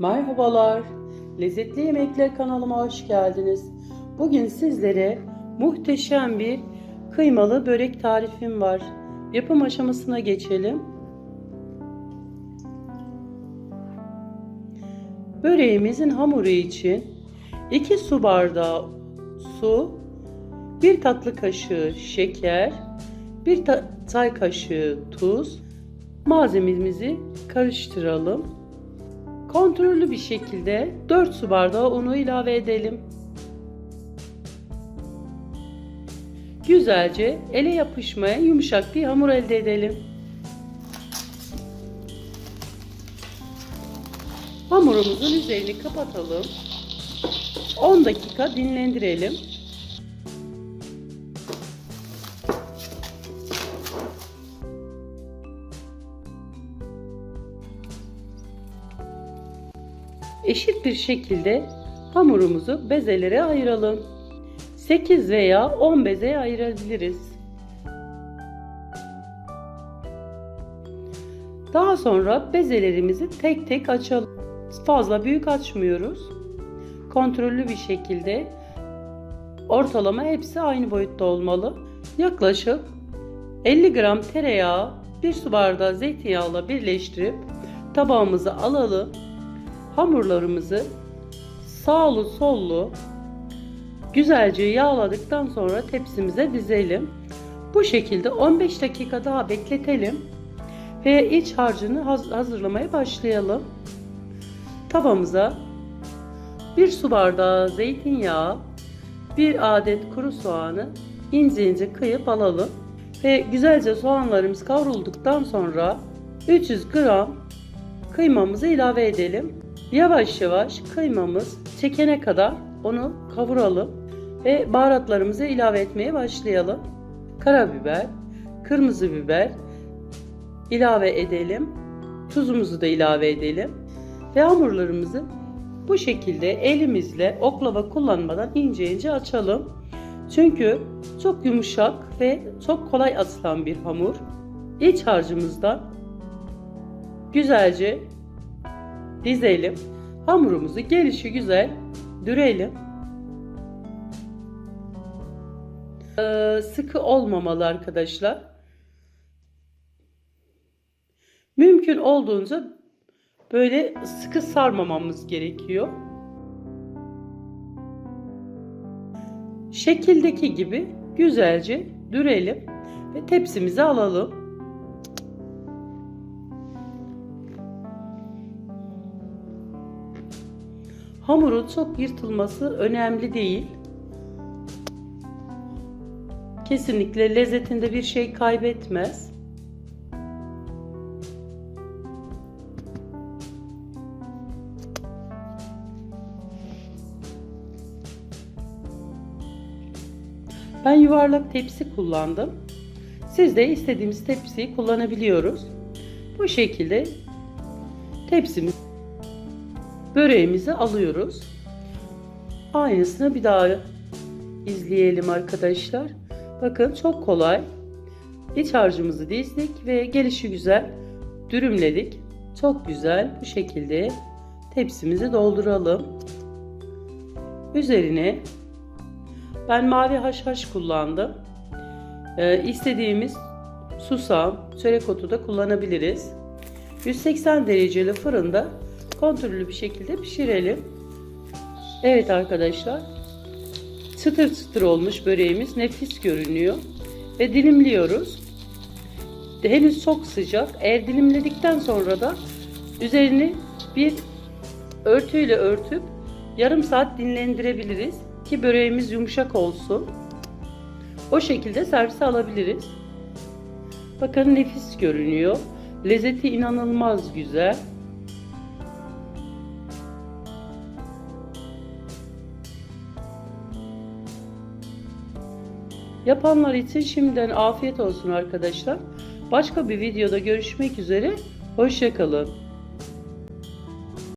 Merhabalar, Lezzetli Yemekler kanalıma hoş geldiniz. Bugün sizlere muhteşem bir kıymalı börek tarifim var. Yapım aşamasına geçelim. Böreğimizin hamuru için 2 su bardağı su, 1 tatlı kaşığı şeker, 1 çay kaşığı tuz, malzememizi karıştıralım. Kontrollü bir şekilde 4 su bardağı unu ilave edelim. Güzelce ele yapışmayan yumuşak bir hamur elde edelim. Hamurumuzun üzerini kapatalım. 10 dakika dinlendirelim. Eşit bir şekilde hamurumuzu bezelere ayıralım. 8 veya 10 bezeye ayırabiliriz. Daha sonra bezelerimizi tek tek açalım. Fazla büyük açmıyoruz. Kontrollü bir şekilde ortalama hepsi aynı boyutta olmalı. Yaklaşık 50 gram tereyağı, 1 su bardağı zeytinyağıyla birleştirip tabağımıza alalım. Hamurlarımızı sağlı sollu güzelce yağladıktan sonra tepsimize dizelim. Bu şekilde 15 dakika daha bekletelim ve iç harcını hazırlamaya başlayalım. Tavamıza 1 su bardağı zeytinyağı, 1 adet kuru soğanı ince ince kıyıp alalım. Ve güzelce soğanlarımız kavrulduktan sonra 300 gram kıymamızı ilave edelim. Yavaş yavaş kıymamız çekene kadar onu kavuralım ve baharatlarımızı ilave etmeye başlayalım. Karabiber, kırmızı biber ilave edelim. Tuzumuzu da ilave edelim. Ve hamurlarımızı bu şekilde elimizle oklava kullanmadan ince ince açalım. Çünkü çok yumuşak ve çok kolay atılan bir hamur. İç harcımızdan güzelce dizelim. Hamurumuzu gelişi güzel dürelim. Ee, sıkı olmamalı arkadaşlar. Mümkün olduğunca böyle sıkı sarmamamız gerekiyor. Şekildeki gibi güzelce dürelim ve tepsimize alalım. Hamurun çok yırtılması önemli değil. Kesinlikle lezzetinde bir şey kaybetmez. Ben yuvarlak tepsi kullandım. Siz de istediğimiz tepsiyi kullanabiliyoruz. Bu şekilde tepsimiz böreğimizi alıyoruz. Aynısını bir daha izleyelim arkadaşlar. Bakın çok kolay. İç harcımızı dizdik ve gelişi güzel dürümledik. Çok güzel bu şekilde tepsimizi dolduralım. Üzerine ben mavi haşhaş kullandım. Ee, istediğimiz susam, çörek otu da kullanabiliriz. 180 dereceli fırında kontrollü bir şekilde pişirelim. Evet arkadaşlar. Çıtır çıtır olmuş böreğimiz nefis görünüyor. Ve dilimliyoruz. Henüz çok sıcak. Eğer dilimledikten sonra da üzerini bir örtüyle örtüp yarım saat dinlendirebiliriz ki böreğimiz yumuşak olsun. O şekilde servise alabiliriz. Bakın nefis görünüyor. Lezzeti inanılmaz güzel. Yapanlar için şimdiden afiyet olsun arkadaşlar. Başka bir videoda görüşmek üzere. Hoşçakalın.